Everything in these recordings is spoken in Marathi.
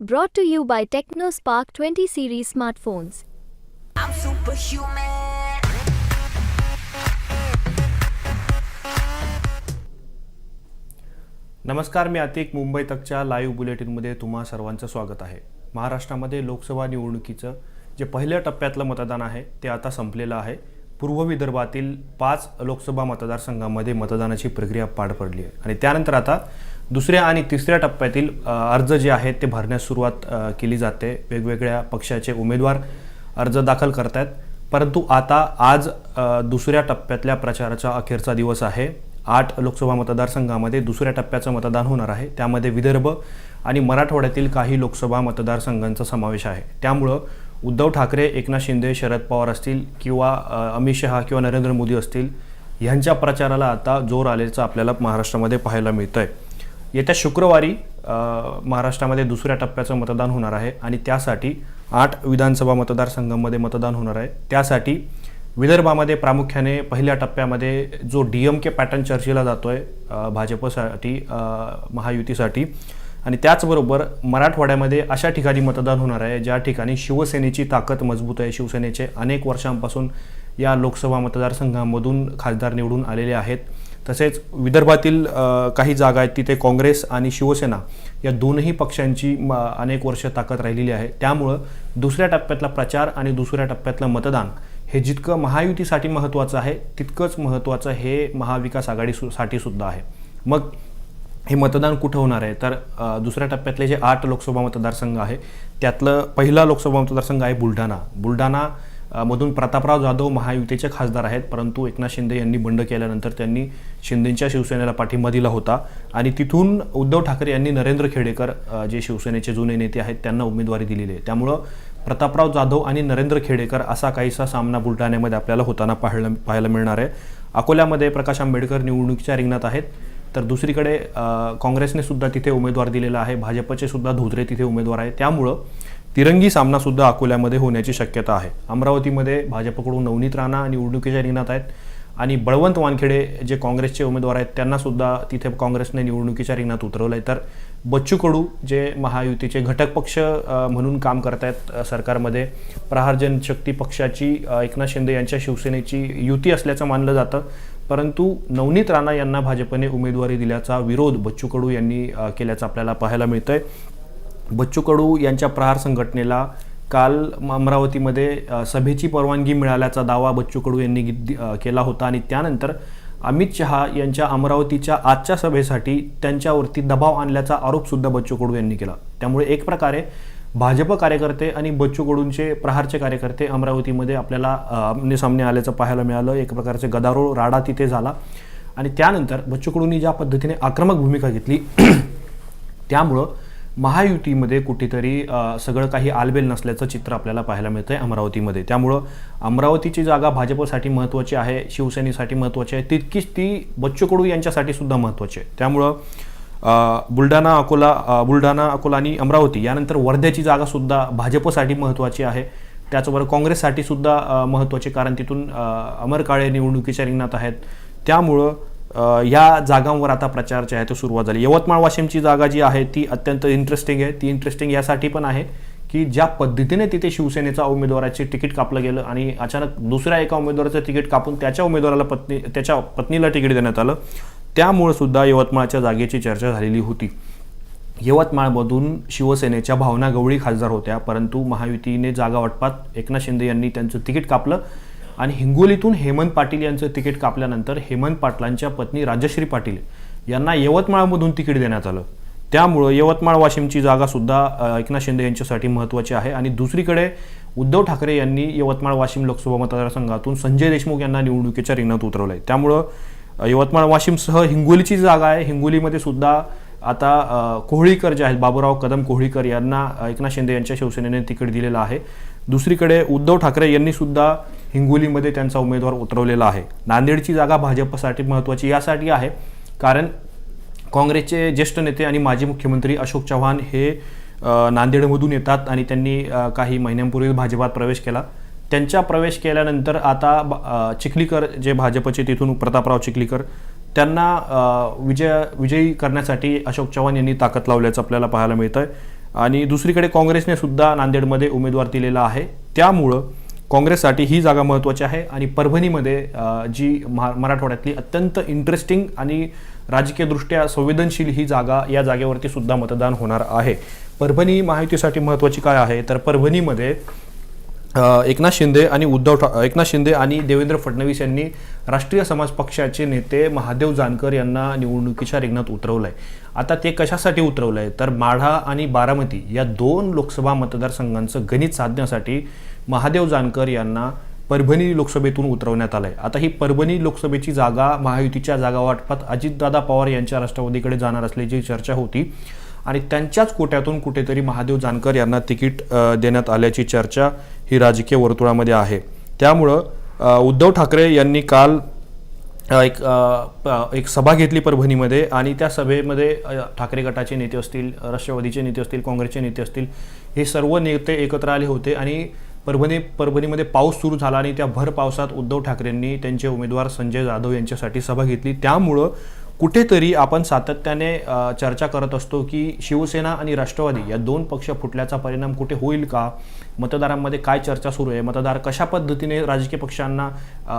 Brought to you by TechnoSpark 20 series smartphones. I'm superhuman. नमस्कार मी अतिक मुंबई तकच्या लाईव्ह बुलेटिनमध्ये तुम्हा सर्वांचं स्वागत आहे महाराष्ट्रामध्ये लोकसभा निवडणुकीचं जे पहिल्या टप्प्यातलं मतदान आहे ते आता संपलेलं आहे पूर्व विदर्भातील पाच लोकसभा मतदारसंघामध्ये मतदानाची प्रक्रिया पार पडली आहे आणि त्यानंतर आता दुसऱ्या आणि तिसऱ्या टप्प्यातील अर्ज जे आहेत ते भरण्यास सुरुवात केली जाते. वेगवेगळ्या पक्षाचे उमेदवार अर्ज दाखल करतायत. परंतु आता आज दुसऱ्या टप्प्यातल्या प्रचाराचा अखेरचा दिवस आहे. आठ लोकसभा मतदारसंघामध्ये दुसऱ्या टप्प्याचं मतदान होणार आहे. त्यामध्ये विदर्भ आणि मराठवाड्यातील काही लोकसभा मतदारसंघांचा समावेश आहे. त्यामुळं उद्धव ठाकरे एकनाथ शिंदे शरद पवार असतील किंवा अमित शहा किंवा नरेंद्र मोदी असतील ह्यांच्या प्रचाराला आता जोर आल्याचं आपल्याला महाराष्ट्रामध्ये पाहायला मिळतं आहे येत्या शुक्रवारी महाराष्ट्रामध्ये दुसऱ्या टप्प्याचं मतदान होणार आहे आणि त्यासाठी आठ विधानसभा मतदारसंघामध्ये मतदान होणार आहे. त्यासाठी विदर्भामध्ये प्रामुख्याने पहिल्या टप्प्यामध्ये जो डी एम के पॅटर्न चर्चेला जातो आहे भाजपसाठी महायुतीसाठी आणि त्याचबरोबर मराठवाड्यामध्ये अशा ठिकाणी मतदान होणार आहे ज्या ठिकाणी शिवसेनेची ताकद मजबूत आहे. शिवसेनेचे अनेक वर्षांपासून या लोकसभा मतदारसंघामधून खासदार निवडून आलेले आहेत. तसेच विदर्भातील काही जागा आहेत तिथे काँग्रेस आणि शिवसेना या दोनही पक्षांची म, अनेक वर्ष ताकद राहिलेली आहे. त्यामुळं दुसऱ्या टप्प्यातला प्रचार आणि दुसऱ्या टप्प्यातलं मतदान हे जितकं महायुतीसाठी महत्त्वाचं आहे तितकंच महत्त्वाचं हे महाविकास आघाडीसाठी सुद्धा आहे. मग हे मतदान कुठं होणार आहे? तर दुसऱ्या टप्प्यातले जे आठ लोकसभा मतदारसंघ आहे त्यातलं पहिला लोकसभा मतदारसंघ आहे बुलढाणा. बुलढाणा मधून प्रतापराव जाधव महायुतीचे खासदार आहेत परंतु एकनाथ शिंदे यांनी बंड केल्यानंतर त्यांनी शिंदेंच्या शिवसेनेला पाठिंबा दिला होता. आणि तिथून उद्धव ठाकरे यांनी नरेंद्र खेडेकर जे शिवसेनेचे जुने नेते आहेत त्यांना उमेदवारी दिलेली आहे. त्यामुळं प्रतापराव जाधव आणि नरेंद्र खेडेकर असा काहीसा सामना बुलढाण्यामध्ये आपल्याला होताना पाहायला पाहायला मिळणार आहे. अकोल्यामध्ये प्रकाश आंबेडकर निवडणुकीच्या रिंगणात आहेत. तर दुसरीकडे काँग्रेसने सुद्धा तिथे उमेदवार दिलेला आहे. भाजपचे सुद्धा धोत्रे तिथे उमेदवार आहे त्यामुळं तिरंगी सामना सुद्धा अकोल्यामध्ये होण्याची शक्यता आहे. अमरावतीमध्ये भाजपकडून नवनीत राणा निवडणुकीच्या रिंगणात आहेत. आणि बळवंत वानखेडे जे काँग्रेसचे उमेदवार आहेत त्यांना सुद्धा तिथे काँग्रेसने निवडणुकीच्या रिंगणात उतरवलं आहे तर बच्चू कडू जे महायुतीचे घटक पक्ष म्हणून काम करत आहेत सरकारमध्ये प्रहार जनशक्ती पक्षाची एकनाथ शिंदे यांच्या शिवसेनेची युती असल्याचं मानलं जातं. परंतु नवनीत राणा यांना भाजपने उमेदवारी दिल्याचा विरोध बच्चू कडू यांनी केल्याचं आपल्याला पाहायला मिळतं आहे बच्चू कडू यांच्या प्रहार संघटनेला काल म- अमरावतीमध्ये सभेची परवानगी मिळाल्याचा दावा बच्चू कडू यांनी केला होता आणि त्यानंतर अमित शहा यांच्या अमरावतीच्या आजच्या सभेसाठी त्यांच्यावरती दबाव आणल्याचा आरोपसुद्धा बच्चू कडू यांनी केला. त्यामुळे एक प्रकारे भाजप कार्यकर्ते आणि बच्चू कडूंचे प्रहारचे कार्यकर्ते अमरावतीमध्ये आपल्याला आमने सामने आल्याचं पाहायला मिळालं. एक प्रकारचे गदारोळ राडा तिथे झाला. आणि त्यानंतर बच्चू कडूंनी ज्या पद्धतीने आक्रमक भूमिका घेतली त्यामुळं महायुतीमध्ये कुठेतरी सगळं काही आलबेल नसल्याचं चित्र आपल्याला पाहायला मिळतं आहे अमरावतीमध्ये. त्यामुळं अमरावतीची जागा भाजपसाठी महत्त्वाची आहे शिवसेनेसाठी महत्त्वाची आहे तितकीच ती बच्चू कडू यांच्यासाठी सुद्धा महत्त्वाची आहे. त्यामुळं बुलढाणा अकोला बुलढाणा अकोला आणि अमरावती यानंतर वर्ध्याची जागासुद्धा भाजपसाठी महत्त्वाची आहे. त्याचबरोबर काँग्रेससाठी सुद्धा महत्त्वाचे कारण तिथून अमर काळे निवडणुकीच्या रिंगणात आहेत. त्यामुळं ह्या या जागांवर आता प्रचार जे आहे तो सुरुवात झाली. यवतमाळ वाशिमची जागा जी आहे ती अत्यंत इंटरेस्टिंग आहे. ती इंटरेस्टिंग यासाठी पण आहे की ज्या पद्धतीने तिथे शिवसेनेचा उमेदवाराचे तिकीट कापलं गेलं आणि अचानक दुसऱ्या एका उमेदवाराचं तिकीट कापून त्याच्या उमेदवाराला पत्नी त्याच्या पत्नीला तिकीट देण्यात आलं त्यामुळे सुद्धा यवतमाळच्या जागेची चर्चा झालेली होती. यवतमाळमधून शिवसेनेच्या भावना गवळी खासदार होत्या परंतु महायुतीने जागा वाटपात एकनाथ शिंदे यांनी त्यांचं तिकीट कापलं. आणि हिंगोलीतून हेमंत पाटील यांचं तिकीट कापल्यानंतर हेमंत पाटलांच्या पत्नी राजश्री पाटील यांना यवतमाळमधून तिकीट देण्यात आलं. त्यामुळं यवतमाळ वाशिमची जागासुद्धा एकनाथ शिंदे यांच्यासाठी महत्त्वाची आहे. आणि दुसरीकडे उद्धव ठाकरे यांनी यवतमाळ वाशिम लोकसभा मतदारसंघातून संजय देशमुख यांना निवडणुकीच्या रिंगणात उतरवलं आहे त्यामुळं यवतमाळ वाशिमसह हिंगोलीची जागा आहे. हिंगोलीमध्ये सुद्धा आता कोहळीकर जे आहेत बाबूराव कदम कोहळीकर यांना एकनाथ शिंदे यांच्या शिवसेनेने तिकीट दिलेलं आहे. दुसरीकडे उद्धव ठाकरे यांनी सुद्धा हिंगोलीमध्ये त्यांचा उमेदवार उतरवलेला आहे. नांदेडची जागा भाजपसाठी महत्त्वाची यासाठी आहे. कारण काँग्रेसचे ज्येष्ठ नेते आणि माजी मुख्यमंत्री अशोक चव्हाण हे नांदेडमधून येतात आणि त्यांनी काही महिन्यांपूर्वी भाजपात प्रवेश केला. त्यांच्या प्रवेश केल्यानंतर आता चिखलीकर जे भाजपचे तिथून प्रतापराव चिखलीकर त्यांना विजय विजयी करण्यासाठी अशोक चव्हाण यांनी ताकद लावल्याचं आपल्याला पाहायला मिळतं आहे आणि दुसरीकडे काँग्रेसने सुद्धा नांदेडमध्ये उमेदवार दिलेला आहे. त्यामुळं काँग्रेससाठी ही जागा महत्त्वाची आहे आणि परभणीमध्ये जी महा मराठवाड्यातली अत्यंत इंटरेस्टिंग आणि राजकीयदृष्ट्या संवेदनशील ही जागा या जागेवरती सुद्धा मतदान होणार आहे. परभणी महायुतीसाठी महत्त्वाची काय आहे? तर परभणीमध्ये एकनाथ शिंदे आणि उद्धव ठा एकनाथ शिंदे आणि देवेंद्र फडणवीस यांनी राष्ट्रीय समाज पक्षाचे नेते महादेव जानकर यांना निवडणुकीच्या रिंगणात उतरवलं आहे आता ते कशासाठी उतरवलं आहे तर माढा आणि बारामती या दोन लोकसभा मतदारसंघांचं गणित साधण्यासाठी महादेव जानकर यांना परभणी लोकसभेतून उतरवण्यात आलंय. आता ही परभणी लोकसभेची जागा महायुतीच्या जागा वाटपात अजितदादा पवार यांच्या राष्ट्रवादीकडे जाणार असल्याची चर्चा होती. आणि त्यांच्याच कोट्यातून कुठेतरी महादेव जानकर यांना तिकीट देण्यात आल्याची चर्चा ही राजकीय वर्तुळामध्ये आहे. त्यामुळं उद्धव ठाकरे यांनी काल एक प- एक सभा घेतली परभणीमध्ये आणि त्या सभेमध्ये ठाकरे गटाचे नेते असतील राष्ट्रवादीचे नेते असतील काँग्रेसचे नेते असतील हे सर्व नेते एकत्र आले होते आणि परभणी परभणीमध्ये पाऊस सुरू झाला आणि त्या भर पावसात उद्धव ठाकरेंनी त्यांचे उमेदवार संजय जाधव यांच्यासाठी सभा घेतली. त्यामुळं कुठेतरी आपण सातत्याने चर्चा करत असतो की शिवसेना आणि राष्ट्रवादी या दोन पक्ष फुटल्याचा परिणाम कुठे होईल का? मतदारांमध्ये काय चर्चा सुरू आहे? मतदार कशा पद्धतीने राजकीय पक्षांना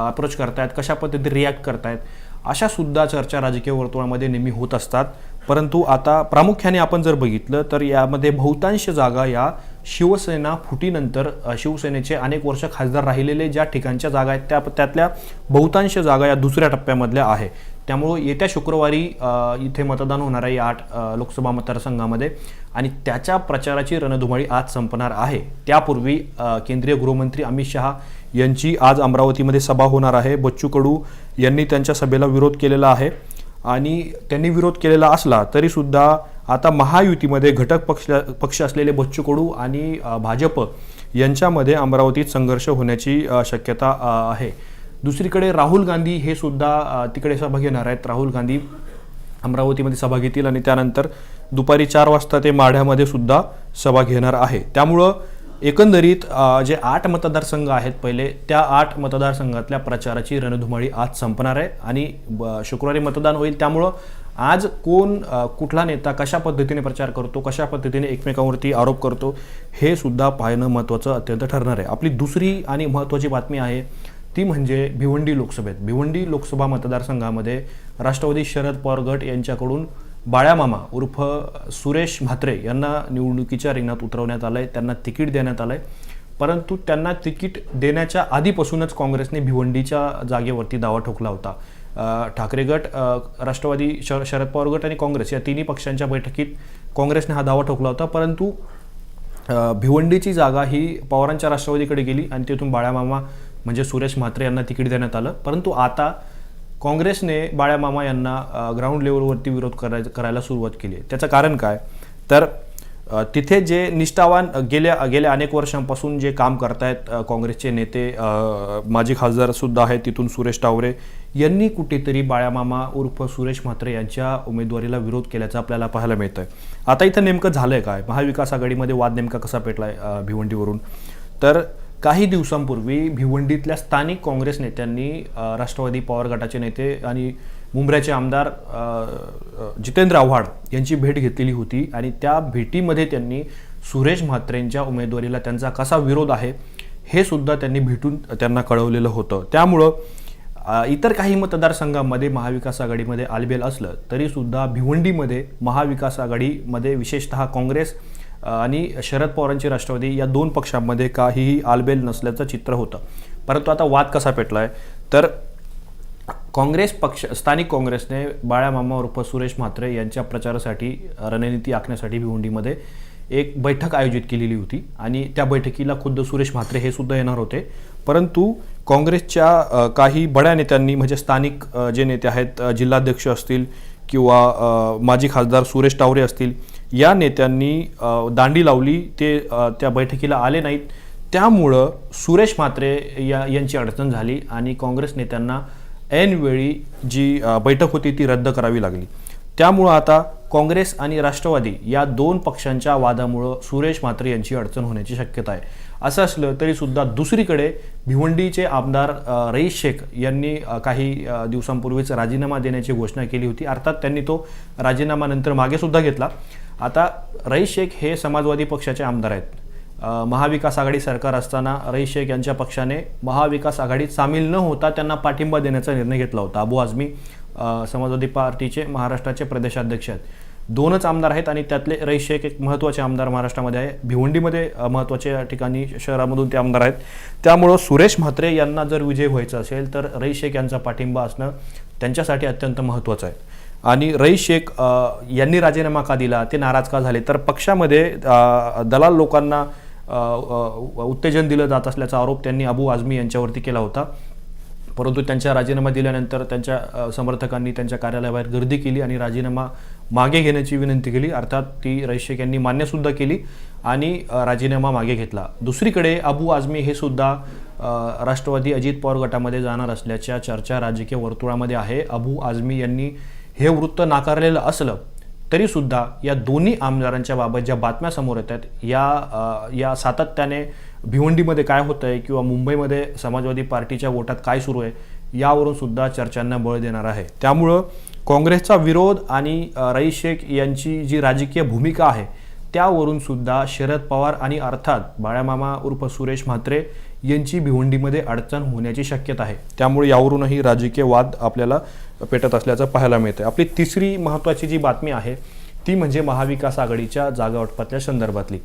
अप्रोच करतायत? कशा पद्धतीने रिॲक्ट करतायत? अशा सुद्धा चर्चा राजकीय वर्तुळामध्ये नेहमी होत असतात. परंतु आता प्रामुख्याने आपण जर बघितलं तर यामध्ये बहुतांश जागा या शिवसेना फुटीनंतर शिवसेनेचे अनेक वर्ष खासदार राहिलेले ज्या ठिकाणच्या जागा आहेत त्या त्यातल्या बहुतांश जागा या दुसऱ्या टप्प्यामधल्या आहे. त्यामुळं येत्या शुक्रवारी इथे मतदान होणार आहे या आठ लोकसभा मतदारसंघामध्ये. आणि त्याच्या प्रचाराची रणधुमाळी आज संपणार आहे. त्यापूर्वी केंद्रीय गृहमंत्री अमित शहा यांची आज अमरावतीमध्ये सभा होणार आहे. बच्चू कडू यांनी त्यांच्या सभेला विरोध केलेला आहे. आणि त्यांनी विरोध केलेला असला तरीसुद्धा आता महायुतीमध्ये घटक पक्ष पक्ष असलेले बच्चू कडू आणि भाजप यांच्यामध्ये अमरावतीत संघर्ष होण्याची शक्यता आहे. दुसरीकडे राहुल गांधी हे सुद्धा तिकडे सभा घेणार आहेत. राहुल गांधी अमरावतीमध्ये सभा घेतील आणि त्यानंतर दुपारी चार वाजता ते माढ्यामध्ये सुद्धा सभा घेणार आहे. त्यामुळं एकंदरीत जे आठ मतदारसंघ आहेत पहिले त्या आठ मतदारसंघातल्या प्रचाराची रणधुमाळी आज संपणार आहे आणि ब- शुक्रवारी मतदान होईल. त्यामुळं आज कोण कुठला नेता कशा पद्धतीने प्रचार करतो कशा पद्धतीने एकमेकांवरती आरोप करतो हे सुद्धा पाहणं महत्त्वाचं अत्यंत ठरणार आहे. आपली दुसरी आणि महत्त्वाची बातमी आहे ती म्हणजे भिवंडी लोकसभेत. भिवंडी लोकसभा मतदारसंघामध्ये राष्ट्रवादी शरद पवार गट यांच्याकडून बाळ्यामामा उर्फ सुरेश म्हात्रे यांना निवडणुकीच्या रिंगणात उतरवण्यात आलं आहे त्यांना तिकीट देण्यात आलं आहे परंतु त्यांना तिकीट देण्याच्या आधीपासूनच काँग्रेसने भिवंडीच्या जागेवरती दावा ठोकला होता. ठाकरे गट राष्ट्रवादी शर शरद पवार गट आणि काँग्रेस या तिन्ही पक्षांच्या बैठकीत काँग्रेसने हा दावा ठोकला होता. परंतु भिवंडीची जागा ही पवारांच्या राष्ट्रवादीकडे गेली आणि तिथून बाळ्यामामा म्हणजे सुरेश म्हात्रे यांना तिकीट देण्यात आलं. परंतु आता काँग्रेसने बाळ्यामामा यांना ग्राउंड लेवलवरती विरोध कराय करायला सुरुवात केली आहे. त्याचं कारण काय? तर तिथे जे निष्ठावान गेल्या गेल्या अनेक वर्षांपासून जे काम करतायत काँग्रेसचे नेते माजी खासदारसुद्धा आहेत तिथून सुरेश टावरे यांनी कुठेतरी बाळ्यामामा उर्फ सुरेश म्हात्रे यांच्या उमेदवारीला विरोध केल्याचं आपल्याला पाहायला मिळतं आहे आता इथं नेमकं झालं आहे काय? महाविकास आघाडीमध्ये वाद नेमका कसा पेटला आहे भिवंडीवरून? तर काही दिवसांपूर्वी भिवंडीतल्या स्थानिक काँग्रेस नेत्यांनी राष्ट्रवादी पवार गटाचे नेते आणि मुंबऱ्याचे आमदार जितेंद्र आव्हाड यांची भेट घेतलेली होती आणि त्या भेटीमध्ये त्यांनी सुरेश म्हात्रेंच्या उमेदवारीला त्यांचा कसा विरोध आहे हे सुद्धा त्यांनी भेटून त्यांना कळवलेलं होतं. त्यामुळं इतर काही मतदारसंघांमध्ये महाविकास आघाडीमध्ये आलबेल असलं तरीसुद्धा भिवंडीमध्ये महाविकास आघाडीमध्ये विशेषतः काँग्रेस आणि शरद पवारांची राष्ट्रवादी या दोन पक्षांमध्ये काहीही आलबेल नसल्याचं चित्र होतं. परंतु आता वाद कसा पेटला आहे तर काँग्रेस पक्ष स्थानिक काँग्रेसने बाळामामा उर्फ सुरेश म्हात्रे यांच्या प्रचारासाठी रणनीती आखण्यासाठी भिवंडीमध्ये एक बैठक आयोजित केलेली होती आणि त्या बैठकीला खुद्द सुरेश म्हात्रे हे सुद्धा येणार होते. परंतु काँग्रेसच्या काही बड्या नेत्यांनी म्हणजे स्थानिक जे नेते आहेत जिल्हाध्यक्ष असतील किंवा माजी खासदार सुरेश टावरे असतील या नेत्यांनी दांडी लावली ते त्या बैठकीला आले नाहीत. त्यामुळं सुरेश म्हात्रे या यांची अडचण झाली आणि काँग्रेस नेत्यांना ऐनवेळी जी बैठक होती ती रद्द करावी लागली. त्यामुळं आता काँग्रेस आणि राष्ट्रवादी या दोन पक्षांच्या वादामुळं सुरेश म्हात्रे यांची अडचण होण्याची शक्यता आहे. असं असलं तरीसुद्धा दुसरीकडे भिवंडीचे आमदार रईस शेख यांनी काही दिवसांपूर्वीच राजीनामा देण्याची घोषणा केली होती. अर्थात त्यांनी तो राजीनामा नंतर मागेसुद्धा घेतला. आता रईस शेख हे समाजवादी पक्षाचे आमदार आहेत. महाविकास आघाडी सरकार असताना रईस शेख यांच्या पक्षाने महाविकास आघाडीत सामील न होता त्यांना पाठिंबा देण्याचा निर्णय घेतला होता. अबू आझमी समाजवादी पार्टीचे महाराष्ट्राचे प्रदेशाध्यक्ष आहेत. दोनच आमदार आहेत आणि त्यातले रईस शेख एक महत्त्वाचे आमदार महाराष्ट्रामध्ये आहे. भिवंडीमध्ये महत्त्वाच्या ठिकाणी शहरामधून ते आमदार आहेत. त्यामुळं सुरेश म्हात्रे यांना जर विजय व्हायचा असेल तर रईस शेख यांचा पाठिंबा असणं त्यांच्यासाठी अत्यंत महत्त्वाचं आहे. आणि रईस शेख यांनी राजीनामा का दिला ते नाराज का झाले तर पक्षामध्ये दलाल लोकांना उत्तेजन दिलं जात असल्याचा आरोप त्यांनी अबू आझमी यांच्यावरती केला होता. परंतु त्यांच्या राजीनामा दिल्यानंतर त्यांच्या समर्थकांनी त्यांच्या कार्यालयाबाहेर गर्दी केली आणि राजीनामा मागे घेण्याची विनंती केली. अर्थात ती रईस शेख यांनी मान्यसुद्धा केली आणि राजीनामा मागे घेतला. दुसरीकडे अबू आझमी हे सुद्धा राष्ट्रवादी अजित पवार गटामध्ये जाणार असल्याच्या चर्चा राजकीय वर्तुळामध्ये आहे. अबू आझमी यांनी हे वृत्त नाकारलेलं असलं तरीसुद्धा या दोन्ही आमदारांच्या बाबत ज्या बातम्या समोर येतात या या सातत्याने भिवंडीमध्ये काय होतं आहे किंवा मुंबईमध्ये समाजवादी पार्टीच्या वोटात काय सुरू आहे यावरून सुद्धा चर्चांना बळ देणार आहे. त्यामुळं काँग्रेसचा विरोध आणि रई शेख यांची जी राजकीय भूमिका आहे त्यावरून सुद्धा शरद पवार आणि अर्थात बाळामामा उर्फ सुरेश म्हात्रे यांची भिवंडीमध्ये अडचण होण्याची शक्यता आहे. त्यामुळे यावरूनही राजकीय वाद आपल्याला पेटत असल्याचं पाहायला मिळतं आपली तिसरी महत्त्वाची जी बातमी आहे ती म्हणजे महाविकास आघाडीच्या जागा वाटपातल्या संदर्भातली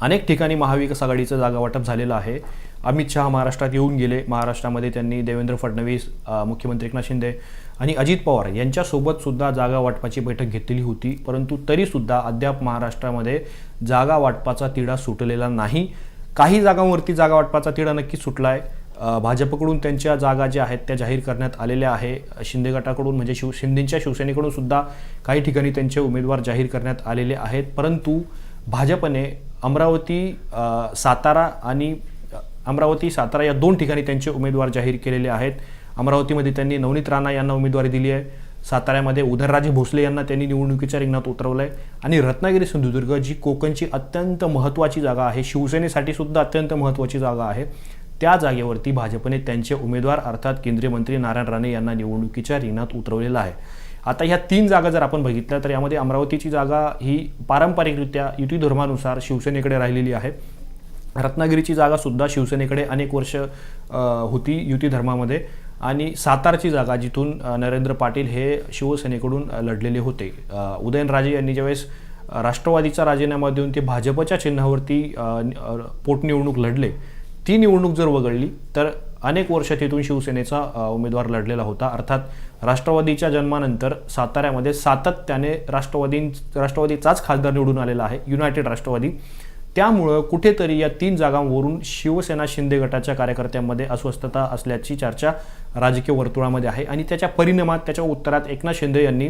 अनेक ठिकाणी महाविकास आघाडीचं जागा वाटप झालेलं आहे. अमित शहा महाराष्ट्रात येऊन गेले. महाराष्ट्रामध्ये त्यांनी देवेंद्र फडणवीस मुख्यमंत्री एकनाथ शिंदे आणि अजित पवार यांच्यासोबतसुद्धा जागा वाटपाची बैठक घेतलेली होती. परंतु तरीसुद्धा अद्याप महाराष्ट्रामध्ये जागा वाटपाचा तिढा सुटलेला नाही. काही जागांवरती जागा वाटपाचा तिढा नक्की सुटला आहे भाजपकडून त्यांच्या जागा ज्या आहेत त्या जाहीर करण्यात आलेल्या आहे. शिंदे गटाकडून म्हणजे शिव शिंदेच्या शिवसेनेकडून सुद्धा काही ठिकाणी त्यांचे उमेदवार जाहीर करण्यात आलेले आहेत. परंतु भाजपने अमरावती सातारा आणि अमरावती सातारा या दोन ठिकाणी त्यांचे उमेदवार जाहीर केलेले आहेत. अमरावतीमध्ये त्यांनी नवनीत राणा यांना उमेदवारी दिली आहे. साताऱ्यामध्ये उदयराजे भोसले यांना त्यांनी निवडणुकीच्या रिंगणात उतरवलं आहे आणि रत्नागिरी सिंधुदुर्ग जी कोकणची अत्यंत महत्त्वाची जागा आहे शिवसेनेसाठी सुद्धा अत्यंत महत्त्वाची जागा आहे त्या जागेवरती भाजपने त्यांचे उमेदवार अर्थात केंद्रीय मंत्री नारायण राणे यांना निवडणुकीच्या रिंगणात उतरवलेलं आहे. आता ह्या तीन जागा जर आपण बघितल्या तर यामध्ये अमरावतीची जागा ही पारंपरिकरित्या युती धर्मानुसार शिवसेनेकडे राहिलेली आहे. रत्नागिरीची जागासुद्धा शिवसेनेकडे अनेक वर्ष होती युती धर्मामध्ये. आणि सातारची जागा जिथून नरेंद्र पाटील हे शिवसेनेकडून लढलेले होते. उदयनराजे यांनी ज्यावेळेस राष्ट्रवादीचा राजीनामा देऊन ते भाजपच्या चिन्हावरती पोटनिवडणूक लढले ती निवडणूक जर वगळली तर अनेक वर्ष तिथून शिवसेनेचा उमेदवार लढलेला होता. अर्थात राष्ट्रवादीच्या जन्मानंतर साताऱ्यामध्ये सातत्याने राष्ट्रवादी राष्ट्रवादीचाच खासदार निवडून आलेला आहे युनायटेड राष्ट्रवादी. त्यामुळं कुठेतरी या तीन जागांवरून शिवसेना शिंदे गटाच्या कार्यकर्त्यांमध्ये अस्वस्थता असल्याची चर्चा राजकीय वर्तुळामध्ये आहे. आणि त्याच्या परिणामात त्याच्या उत्तरात एकनाथ शिंदे यांनी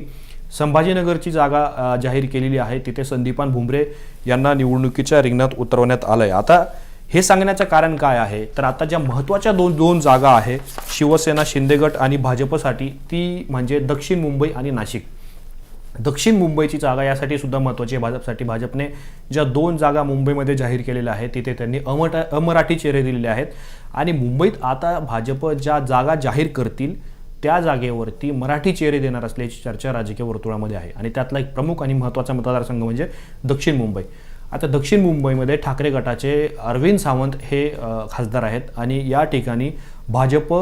संभाजीनगरची जागा जाहीर केलेली आहे. तिथे संदीपान भुमरे यांना निवडणुकीच्या रिंगणात उतरवण्यात आलं आहे आता हे सांगण्याचं कारण काय आहे? तर आता ज्या महत्त्वाच्या दोन दोन जागा आहे शिवसेना शिंदेगट आणि भाजपसाठी ती म्हणजे दक्षिण मुंबई आणि नाशिक. दक्षिण मुंबईची जागा यासाठी सुद्धा महत्त्वाची आहे. भाजपसाठी भाजपने ज्या दोन जागा मुंबईमध्ये जाहीर केलेल्या आहेत तिथे त्यांनी अमट अमराठी चेहरे दिलेले आहेत. आणि मुंबईत आता भाजप ज्या जागा जाहीर करतील त्या जागेवरती मराठी चेहरे देणार असल्याची चर्चा राजकीय वर्तुळामध्ये आहे. आणि त्यातला एक प्रमुख आणि महत्त्वाचा मतदारसंघ म्हणजे दक्षिण मुंबई. आता दक्षिण मुंबईमध्ये ठाकरे गटाचे अरविंद सावंत हे खासदार आहेत. आणि या ठिकाणी भाजप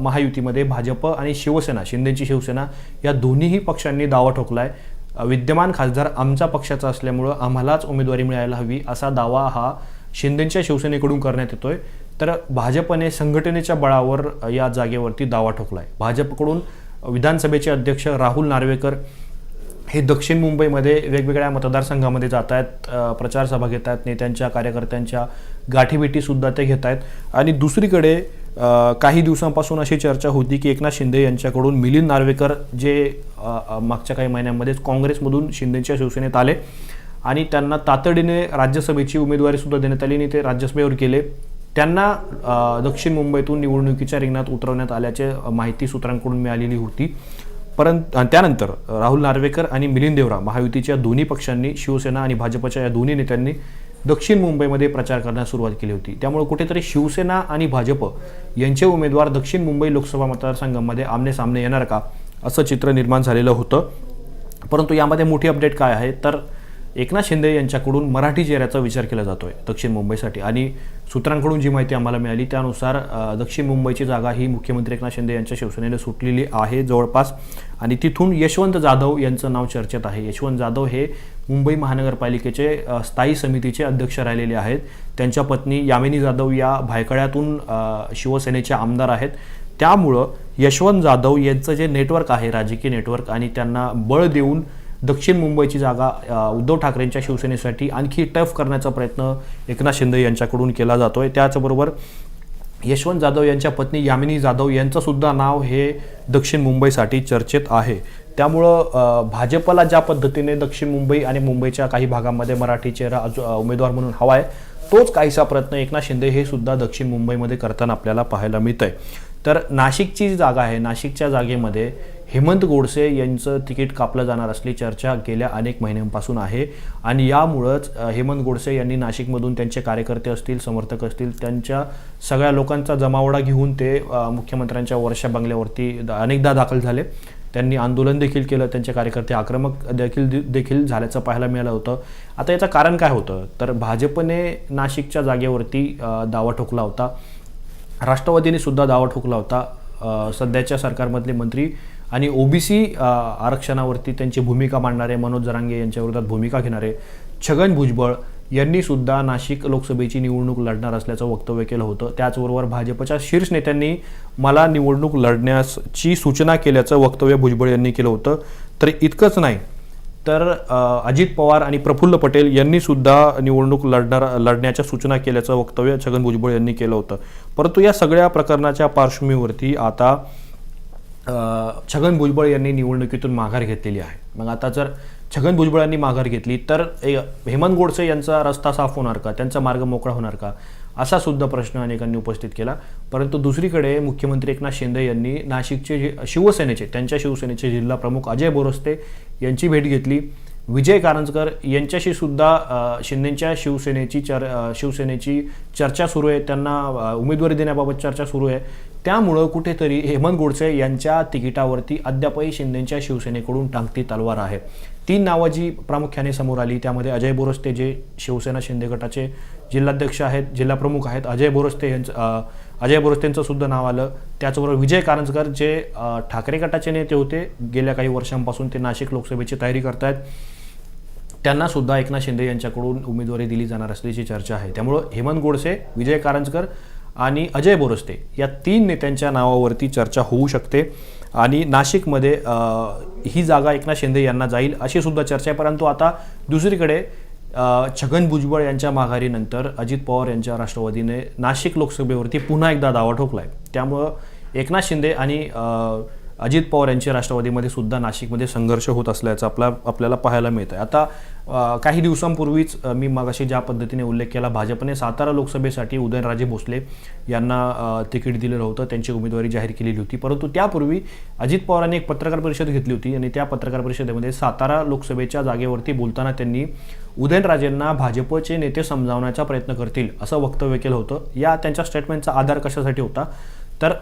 महायुतीमध्ये भाजप आणि शिवसेना शिंदेची शिवसेना या दोन्हीही पक्षांनी दावा ठोकला आहे विद्यमान खासदार आमचा पक्षाचा असल्यामुळं आम्हालाच उमेदवारी मिळायला हवी असा दावा हा शिंदेच्या शिवसेनेकडून करण्यात येतोय. तर भाजपने संघटनेच्या बळावर या जागेवरती दावा ठोकला आहे भाजपकडून विधानसभेचे अध्यक्ष राहुल नार्वेकर हे दक्षिण मुंबईमध्ये वेगवेगळ्या मतदारसंघामध्ये जात आहेत प्रचारसभा प्रचार सभा घेत आहेत नेत्यांच्या कार्यकर्त्यांच्या गाठीभेटीसुद्धा ते घेत आहेत. आणि दुसरीकडे काही दिवसांपासून अशी चर्चा होती की एकनाथ शिंदे यांच्याकडून मिलिंद नार्वेकर जे मागच्या काही महिन्यांमध्येच काँग्रेसमधून शिंदेच्या शिवसेनेत आले आणि त्यांना तातडीने राज्यसभेची उमेदवारीसुद्धा देण्यात आली आणि ते राज्यसभेवर गेले. त्यांना दक्षिण मुंबईतून निवडणुकीच्या रिंगणात उतरवण्यात आल्याचे माहिती सूत्रांकडून मिळालेली होती. परंतु त्यानंतर राहुल नार्वेकर आणि मिलिंद देवरा महायुतीच्या दोन्ही पक्षांनी शिवसेना आणि भाजपच्या या दोन्ही नेत्यांनी दक्षिण मुंबईमध्ये प्रचार करण्यास सुरुवात केली होती. त्यामुळे कुठेतरी शिवसेना आणि भाजप यांचे उमेदवार दक्षिण मुंबई लोकसभा मतदारसंघामध्ये आमने सामने येणार का? असं चित्र निर्माण झालेलं होतं. परंतु यामध्ये मोठी अपडेट काय आहे? तर एकनाथ शिंदे यांच्याकडून मराठी चेहऱ्याचा विचार केला जातोय दक्षिण मुंबईसाठी. आणि सूत्रांकडून जी माहिती आम्हाला मिळाली त्यानुसार दक्षिण मुंबईची जागा ही मुख्यमंत्री एकनाथ शिंदे यांच्या शिवसेनेने सुटलेली आहे जवळपास. आणि तिथून यशवंत जाधव यांचं नाव चर्चेत आहे. यशवंत जाधव हे मुंबई महानगरपालिकेचे स्थायी समितीचे अध्यक्ष राहिलेले आहेत. त्यांच्या पत्नी यामिनी जाधव या भायखळ्यातून शिवसेनेचे आमदार आहेत. त्यामुळं यशवंत जाधव यांचं जे नेटवर्क आहे राजकीय नेटवर्क आणि त्यांना बळ देऊन दक्षिण मुंबईची जागा उद्धव ठाकरेंच्या शिवसेनेसाठी आणखी टफ करण्याचा प्रयत्न एकनाथ शिंदे यांच्याकडून केला जातो आहे त्याचबरोबर यशवंत जाधव यांच्या पत्नी यामिनी जाधव यांचंसुद्धा नाव हे दक्षिण मुंबईसाठी चर्चेत आहे. त्यामुळं भाजपला ज्या पद्धतीने दक्षिण मुंबई आणि मुंबईच्या काही भागामध्ये मराठी चेहरा उमेदवार म्हणून हवा आहे तोच काहीसा प्रयत्न एकनाथ शिंदे हे सुद्धा दक्षिण मुंबईमध्ये करताना आपल्याला पाहायला मिळत आहे तर नाशिकची जी जागा आहे नाशिकच्या जागेमध्ये हेमंत गोडसे यांचं तिकीट कापलं जाणार असली चर्चा गेल्या अनेक महिन्यांपासून आहे. आणि यामुळंच हेमंत गोडसे यांनी नाशिकमधून त्यांचे कार्यकर्ते असतील समर्थक असतील त्यांच्या सगळ्या लोकांचा जमावडा घेऊन ते मुख्यमंत्र्यांच्या वर्षा बंगल्यावरती अनेकदा दाखल झाले. त्यांनी आंदोलन देखील केलं त्यांचे कार्यकर्ते आक्रमक देखील देखील झाल्याचं पाहायला मिळालं होतं. आता याचं कारण काय होतं? तर भाजपने नाशिकच्या जागेवरती दावा ठोकला होता. राष्ट्रवादीने सुद्धा दावा ठोकला होता. सध्याच्या सरकारमधले मंत्री आणि ओबीसी आरक्षणावरती त्यांची भूमिका मांडणारे मनोज जरांगे यांच्या विरोधात भूमिका घेणारे छगन भुजबळ यांनी सुद्धा नाशिक लोकसभेची निवडणूक लढणार असल्याचं वक्तव्य केलं होतं. त्याचबरोबर भाजपच्या शीर्ष नेत्यांनी मला निवडणूक लढण्याची सूचना केल्याचं वक्तव्य भुजबळ यांनी केलं होतं. तर इतकंच नाही तर अजित पवार आणि प्रफुल्ल पटेल यांनी सुद्धा निवडणूक लढणार लढण्याच्या सूचना केल्याचं वक्तव्य छगन भुजबळ यांनी केलं होतं. परंतु या सगळ्या प्रकरणाच्या पार्श्वभूमीवरती आता छगन भुजबळ यांनी निवडणुकीतून माघार घेतलेली आहे. मग आता जर छगन भुजबळांनी माघार घेतली. तर ए- हेमंत गोडसे यांचा रस्ता साफ होणार का? त्यांचा मार्ग मोकळा होणार का? असा सुद्धा प्रश्न अनेकांनी उपस्थित केला. परंतु दुसरीकडे मुख्यमंत्री एकनाथ शिंदे यांनी नाशिकचे शिवसेनेचे त्यांच्या शिवसेनेचे जिल्हा प्रमुख अजय बोरस्ते यांची भेट घेतली. विजय कारंजकर यांच्याशी सुद्धा शिंदेच्या शिवसेनेची चर शिवसेनेची चर्चा सुरू आहे. त्यांना उमेदवारी देण्याबाबत चर्चा सुरू आहे. त्यामुळं कुठेतरी हेमंत गोडसे यांच्या तिकिटावरती अद्यापही शिंदेच्या शिवसेनेकडून टांगती तलवार आहे. तीन नावं जी प्रामुख्याने समोर आली त्यामध्ये अजय बोरस्ते जे शिवसेना शिंदे गटाचे जिल्हाध्यक्ष आहेत जिल्हा प्रमुख आहेत. अजय बोरस्ते यांचं अजय बोरस्तेंचं सुद्धा नाव आलं. त्याचबरोबर विजय कारंजकर जे ठाकरे गटाचे नेते होते गेल्या काही वर्षांपासून ते नाशिक लोकसभेची तयारी करतायत. त्यांना सुद्धा एकनाथ शिंदे यांच्याकडून उमेदवारी दिली जाणार असल्याची चर्चा आहे. त्यामुळं हेमंत गोडसे विजय कारंजकर आणि अजय बोरस्ते या तीन नेत्यांच्या नावावरती चर्चा होऊ शकते. आणि नाशिकमध्ये ही जागा एकनाथ शिंदे यांना जाईल अशी सुद्धा चर्चा आहे. परंतु आता दुसरीकडे छगन भुजबळ यांच्या माघारीनंतर अजित पवार यांच्या राष्ट्रवादीने नाशिक लोकसभेवरती पुन्हा एकदा दावा ठोकला आहे त्यामुळं एकनाथ शिंदे आणि अजित पवार यांच्या राष्ट्रवादीमध्ये सुद्धा नाशिकमध्ये संघर्ष होत असल्याचं आपला आपल्याला पाहायला मिळत आहे आता काही दिवसांपूर्वीच मी मगाशी ज्या पद्धतीने उल्लेख केला भाजपने सातारा लोकसभेसाठी उदयनराजे भोसले यांना तिकीट दिलेलं होतं त्यांची उमेदवारी जाहीर केलेली होती. परंतु त्यापूर्वी अजित पवारांनी एक पत्रकार परिषद घेतली होती आणि त्या पत्रकार परिषदेमध्ये सातारा लोकसभेच्या जागेवरती बोलताना त्यांनी उदयनराजेंना भाजपचे नेते समजावण्याचा प्रयत्न करतील असं वक्तव्य केलं होतं. या त्यांच्या स्टेटमेंटचा आधार कशासाठी होता? तर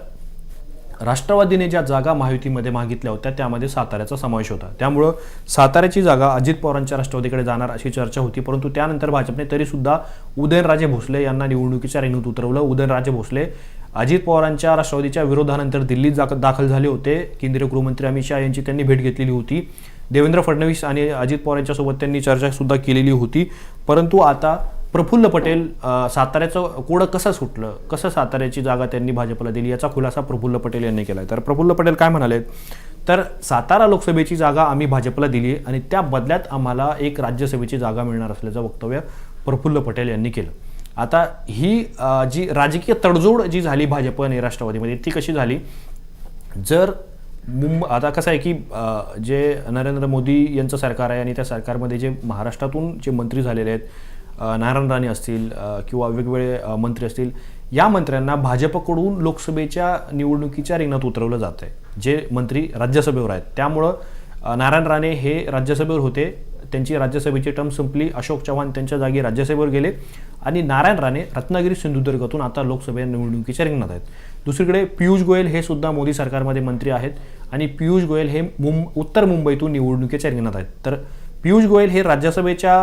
राष्ट्रवादीने ज्या जागा महायुतीमध्ये मागितल्या होत्या त्यामध्ये साताऱ्याचा समावेश होता. त्यामुळं साताऱ्याची जागा अजित पवारांच्या राष्ट्रवादीकडे जाणार अशी चर्चा होती परंतु त्यानंतर भाजपने तरीसुद्धा उदयनराजे भोसले यांना निवडणुकीच्या रेणूत उतरवलं. उदयनराजे भोसले अजित पवारांच्या राष्ट्रवादीच्या विरोधानंतर दिल्लीत जा- दाखल झाले होते. केंद्रीय गृहमंत्री अमित शहा यांची त्यांनी भेट घेतलेली होती. देवेंद्र फडणवीस आणि अजित पवार यांच्यासोबत त्यांनी चर्चासुद्धा केलेली होती. परंतु आता प्रफुल्ल पटेल साताऱ्याचं कोडं कसं सुटलं? कसं साताऱ्याची जागा त्यांनी भाजपला दिली? याचा खुलासा प्रफुल्ल पटेल यांनी केला तर प्रफुल्ल पटेल काय म्हणाले? तर सातारा लोकसभेची जागा आम्ही भाजपला दिली आणि त्या बदल्यात आम्हाला एक राज्यसभेची जागा मिळणार असल्याचं वक्तव्य प्रफुल्ल पटेल यांनी केलं. आता ही जी राजकीय तडजोड जी झाली भाजप आणि राष्ट्रवादीमध्ये ती कशी झाली? जर मुंब आता कसं आहे की जे नरेंद्र मोदी यांचं सरकार आहे आणि त्या सरकारमध्ये जे महाराष्ट्रातून जे मंत्री झालेले आहेत नारायण राणे असतील किंवा वेगवेगळे मंत्री असतील या मंत्र्यांना भाजपकडून लोकसभेच्या निवडणुकीच्या रिंगणात उतरवलं जात आहे जे मंत्री राज्यसभेवर आहेत. त्यामुळं नारायण राणे हे राज्यसभेवर होते. त्यांची राज्यसभेची टर्म संपली. अशोक चव्हाण त्यांच्या जागी राज्यसभेवर गेले. आणि नारायण राणे रत्नागिरी सिंधुदुर्गातून आता लोकसभा निवडणुकीच्या रिंगणात आहेत. दुसरीकडे पियुष गोयल हे सुद्धा मोदी सरकारमध्ये मंत्री आहेत. आणि पियुष गोयल हे मुं उत्तर मुंबईतून निवडणुकीच्या रिंगणात आहेत. तर पियुष गोयल हे राज्यसभेच्या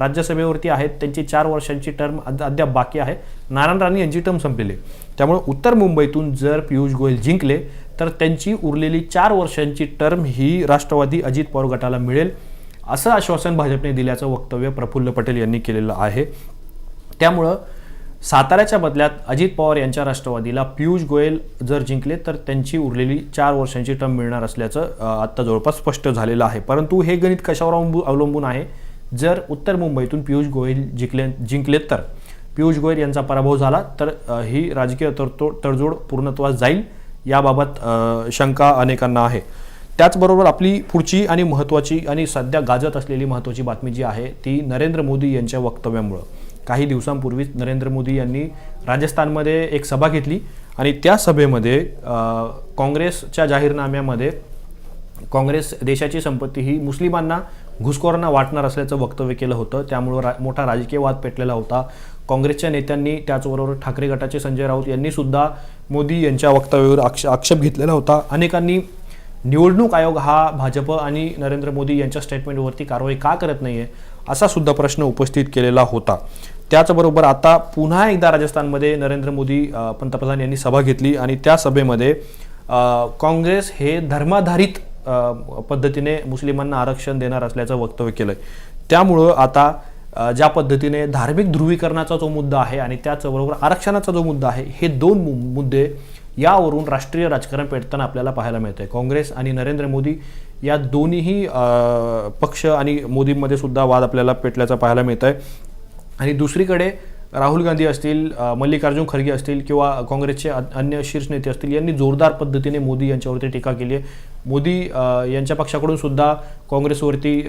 राज्यसभेवरती आहेत. त्यांची चार वर्षांची टर्म अद्याप बाकी आहे. नारायण राणे यांची टर्म संपलेली त्यामुळे उत्तर मुंबईतून जर पियुष गोयल जिंकले तर त्यांची उरलेली चार वर्षांची टर्म ही राष्ट्रवादी अजित पवार गटाला मिळेल असं आश्वासन भाजपने दिल्याचं वक्तव्य प्रफुल्ल पटेल यांनी केलेलं आहे. त्यामुळं साताऱ्याच्या बदल्यात अजित पवार यांच्या राष्ट्रवादीला पियुष गोयल जर जिंकले तर त्यांची उरलेली चार वर्षांची टर्म मिळणार असल्याचं आत्ता जवळपास स्पष्ट झालेलं आहे. परंतु हे गणित कशावर अवलंबून आहे? जर उत्तर मुंबईतून पियुष गोयल जिंकले जिंकले तर पियुष गोयल यांचा पराभव झाला तर ही राजकीय तरतोड तडजोड पूर्णत्वास जाईल याबाबत शंका अनेकांना आहे. त्याचबरोबर आपली पुढची आणि महत्त्वाची आणि सध्या गाजत असलेली महत्त्वाची बातमी जी आहे ती नरेंद्र मोदी यांच्या वक्तव्यामुळं. काही दिवसांपूर्वीच नरेंद्र मोदी यांनी राजस्थानमध्ये एक सभा घेतली आणि त्या सभेमध्ये काँग्रेसच्या जाहीरनाम्यामध्ये काँग्रेस देशाची संपत्ती ही मुस्लिमांना घुसखोरांना वाटणार असल्याचं वक्तव्य केलं होतं. त्यामुळं रा मोठा राजकीय वाद पेटलेला होता. काँग्रेसच्या नेत्यांनी त्याचबरोबर ठाकरे गटाचे संजय राऊत यांनीसुद्धा मोदी यांच्या वक्तव्यावर आक्ष आक्षेप घेतलेला होता. अनेकांनी निवडणूक आयोग हा भाजप आणि नरेंद्र मोदी यांच्या स्टेटमेंटवरती कारवाई का करत नाही आहे असा सुद्धा प्रश्न उपस्थित केलेला होता. त्याचबरोबर आता पुन्हा एकदा राजस्थानमध्ये नरेंद्र मोदी पंतप्रधान यांनी सभा घेतली आणि त्या सभेमध्ये काँग्रेस हे धर्माधारित पद्धतीने मुस्लिमांना आरक्षण देणार असल्याचं वक्तव्य केलं आहे त्यामुळं आता ज्या पद्धतीने धार्मिक ध्रुवीकरणाचा जो मुद्दा आहे आणि त्याचबरोबर आरक्षणाचा जो मुद्दा आहे हे दोन मु- मुद्दे यावरून राष्ट्रीय राजकारण पेटताना आपल्याला पाहायला मिळतंय. काँग्रेस आणि नरेंद्र मोदी या दोन्हीही पक्ष आणि मोदींमध्ये सुद्धा वाद आपल्याला पेटल्याचा पाहायला मिळत आहे आणि दुसरीकडे राहुल गांधी असतील मल्लिकार्जुन खरगे असतील किंवा काँग्रेसचे अन्य शीर्ष नेते असतील यांनी जोरदार पद्धतीने मोदी यांच्यावरती टीका केली आहे. मोदी यांच्या पक्षाकडून सुद्धा काँग्रेसवरती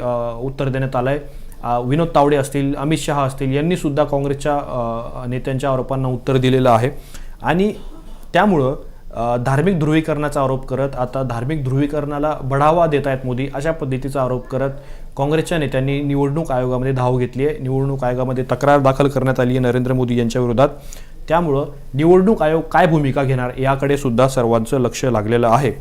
उत्तर देण्यात आलं आहे विनोद तावडे असतील अमित शहा असतील यांनी सुद्धा काँग्रेसच्या नेत्यांच्या आरोपांना उत्तर दिलेलं आहे. आणि त्यामुळं धार्मिक ध्रुवीकरणाचा आरोप करत आता धार्मिक ध्रुवीकरणाला बढावा देत आहेत मोदी अशा पद्धतीचा आरोप करत काँग्रेसच्या नेत्यांनी निवडणूक आयोगामध्ये धाव घेतली आहे. निवडणूक आयोगामध्ये तक्रार दाखल करण्यात आली आहे नरेंद्र मोदी यांच्या विरोधात. त्यामुळं निवडणूक आयोग काय भूमिका घेणार याकडे सुद्धा सर्वांचं लक्ष लागलेलं आहे.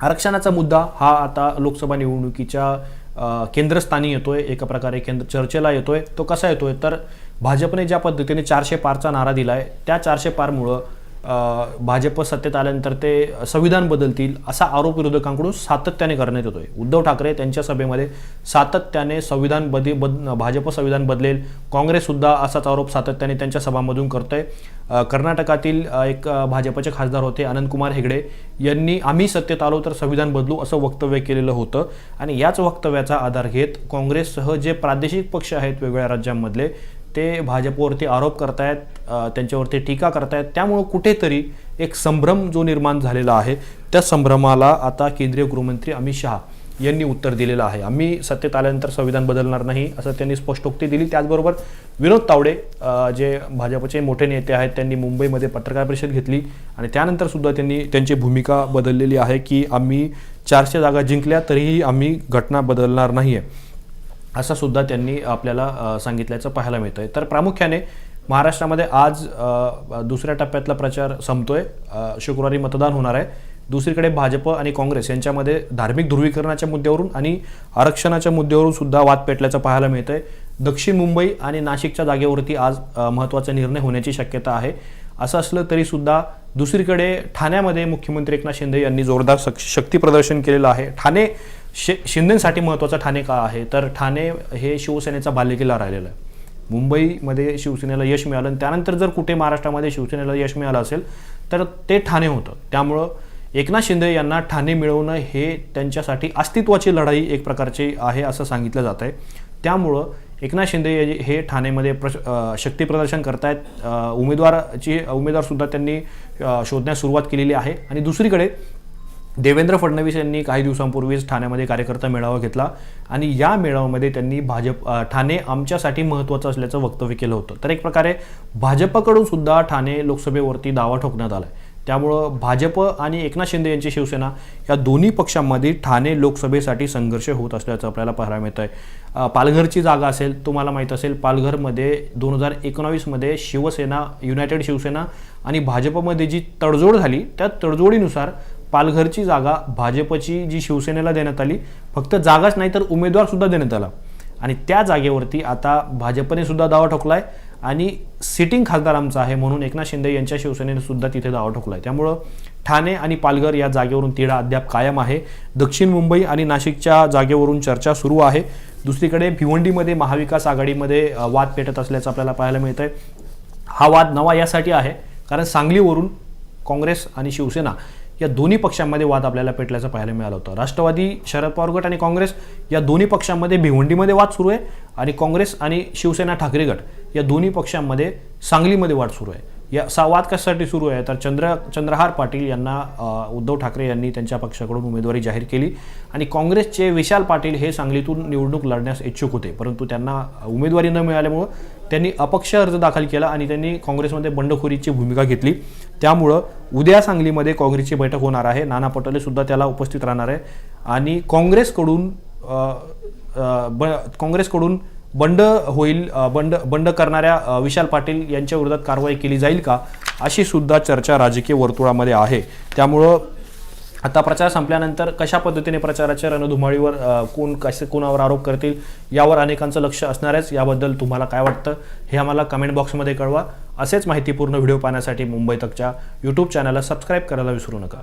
आरक्षणाचा मुद्दा हा आता लोकसभा निवडणुकीच्या केंद्रस्थानी येतोय. एका प्रकारे केंद्र चर्चेला येतोय. तो कसा येतोय? तर भाजपने ज्या पद्धतीने चारशे पारचा नारा दिला आहे त्या चारशे पारमुळं भाजप सत्तेत आल्यानंतर ते संविधान बदलतील असा आरोप विरोधकांकडून सातत्याने करण्यात येतोय. उद्धव ठाकरे त्यांच्या सभेमध्ये सातत्याने संविधान बदे बद भाजप संविधान बदलेल. काँग्रेससुद्धा असाच आरोप सातत्याने त्यांच्या सभामधून करतोय. कर्नाटकातील एक भाजपचे खासदार होते अनंतकुमार हेगडे यांनी आम्ही सत्तेत आलो तर संविधान बदलू असं वक्तव्य केलेलं होतं. आणि याच वक्तव्याचा आधार घेत काँग्रेससह जे प्रादेशिक पक्ष आहेत वेगवेगळ्या राज्यांमधले ते भाजपवरती आरोप करतायत त्यांच्यावरती टीका करतायत. त्यामुळं कुठेतरी एक संभ्रम जो निर्माण झालेला आहे त्या संभ्रमाला आता केंद्रीय गृहमंत्री अमित शहा यांनी उत्तर दिलेलं आहे. आम्ही सत्तेत आल्यानंतर संविधान बदलणार नाही असं त्यांनी स्पष्टोक्ती दिली. त्याचबरोबर विनोद तावडे जे भाजपचे मोठे नेते आहेत त्यांनी मुंबईमध्ये पत्रकार परिषद घेतली आणि त्यानंतर सुद्धा त्यांनी त्यांची भूमिका बदललेली आहे की आम्ही चारशे जागा जिंकल्या तरीही आम्ही घटना बदलणार नाही आहे असं सुद्धा त्यांनी आपल्याला सांगितल्याचं पाहायला मिळतंय. तर प्रामुख्याने महाराष्ट्रामध्ये आज दुसऱ्या टप्प्यातला प्रचार संपतोय. शुक्रवारी मतदान होणार आहे. दुसरीकडे भाजप आणि काँग्रेस यांच्यामध्ये धार्मिक ध्रुवीकरणाच्या मुद्द्यावरून आणि आरक्षणाच्या मुद्द्यावरून सुद्धा वाद पेटल्याचं पाहायला मिळतंय. दक्षिण मुंबई आणि नाशिकच्या जागेवरती आज महत्त्वाचा निर्णय होण्याची शक्यता आहे. असं असलं तरी सुद्धा दुसरीकडे ठाण्यामध्ये मुख्यमंत्री एकनाथ शिंदे यांनी जोरदार शक्ती प्रदर्शन केलेलं आहे. ठाणे शे शिंदेसाठी महत्त्वाचं ठाणे का आहे? तर ठाणे हे शिवसेनेचा बालेकिल्ला राहिलेला आहे. मुंबईमध्ये शिवसेनेला यश मिळालं आणि त्यानंतर जर कुठे महाराष्ट्रामध्ये शिवसेनेला यश मिळालं असेल तर ते ठाणे होतं. त्यामुळं एकनाथ शिंदे यांना ठाणे मिळवणं हे त्यांच्यासाठी अस्तित्वाची लढाई एक प्रकारची आहे असं सांगितलं जात आहे त्यामुळं एकनाथ शिंदे हे- हे ठाणेमध्ये प्रश शक्तीप्रदर्शन करतायत. उमेदवाराची उमेदवारसुद्धा त्यांनी शोधण्यास सुरुवात केलेली आहे. आणि दुसरीकडे देवेंद्र फडणवीस यांनी काही दिवसांपूर्वीच ठाण्यामध्ये कार्यकर्ता मेळावा घेतला आणि या मेळाव्यामध्ये त्यांनी भाजप ठाणे आमच्यासाठी महत्त्वाचं असल्याचं वक्तव्य केलं होतं. तर एक प्रकारे भाजपकडून सुद्धा ठाणे लोकसभेवरती दावा ठोकण्यात आला आहे त्यामुळं भाजप आणि एकनाथ शिंदे यांची शिवसेना या दोन्ही पक्षांमध्ये ठाणे लोकसभेसाठी संघर्ष होत असल्याचं आपल्याला पाहायला मिळतं आहे पालघरची जागा असेल तुम्हाला माहीत असेल पालघरमध्ये दोन हजार एकोणावीसमध्ये शिवसेना युनायटेड शिवसेना आणि भाजपमध्ये जी तडजोड झाली त्या तडजोडीनुसार पालघरची जागा भाजपची जी शिवसेनेला देण्यात आली फक्त जागाच नाही तर उमेदवार सुद्धा देण्यात आला. आणि त्या जागेवरती आता भाजपने सुद्धा दावा ठोकलाय आणि सिटिंग खासदार आमचा आहे म्हणून एकनाथ शिंदे यांच्या शिवसेनेने सुद्धा तिथे दावा ठोकलाय. त्यामुळं ठाणे आणि पालघर या जागेवरून तिढा अद्याप कायम आहे. दक्षिण मुंबई आणि नाशिकच्या जागेवरून चर्चा सुरू आहे. दुसरीकडे भिवंडीमध्ये महाविकास आघाडीमध्ये वाद पेटत असल्याचं आपल्याला पाहायला मिळतंय. हा वाद नवा यासाठी आहे. कारण सांगलीवरून काँग्रेस आणि शिवसेना या दोन्ही पक्षांमध्ये वाद आपल्याला पेटल्याचं पाहायला मिळालं होतं. राष्ट्रवादी शरद पवार गट आणि काँग्रेस या दोन्ही पक्षांमध्ये भिवंडीमध्ये वाद सुरू आहे आणि काँग्रेस आणि शिवसेना ठाकरे गट या दोन्ही पक्षांमध्ये सांगलीमध्ये वाद सुरू आहे. या संवाद कशासाठी सुरू आहे. तर चंद्र चंद्रहार पाटील यांना उद्धव ठाकरे यांनी त्यांच्या पक्षाकडून उमेदवारी जाहीर केली आणि काँग्रेसचे विशाल पाटील हे सांगलीतून निवडणूक लढण्यास इच्छुक होते. परंतु त्यांना उमेदवारी न मिळाल्यामुळं त्यांनी अपक्ष अर्ज दाखल केला आणि त्यांनी काँग्रेसमध्ये बंडखोरीची भूमिका घेतली. त्यामुळं उद्या सांगलीमध्ये काँग्रेसची बैठक होणार आहे. नाना पटोले सुद्धा त्याला उपस्थित राहणार आहे. आणि काँग्रेसकडून ब काँग्रेसकडून बंड होईल बंड बंड करणाऱ्या विशाल पाटील यांच्या विरोधात कारवाई केली जाईल का? अशी सुद्धा चर्चा राजकीय वर्तुळामध्ये आहे. त्यामुळं आता प्रचार संपल्यानंतर कशा पद्धतीने प्रचाराच्या रणधुमाळीवर कोण कसे कोणावर आरोप करतील यावर अनेकांचं लक्ष असणारच याबद्दल तुम्हाला काय वाटतं हे आम्हाला कमेंट बॉक्समध्ये कळवा. असेच माहितीपूर्ण व्हिडिओ पाहण्यासाठी मुंबई तकच्या यूट्यूब चॅनलला सबस्क्राईब करायला विसरू नका.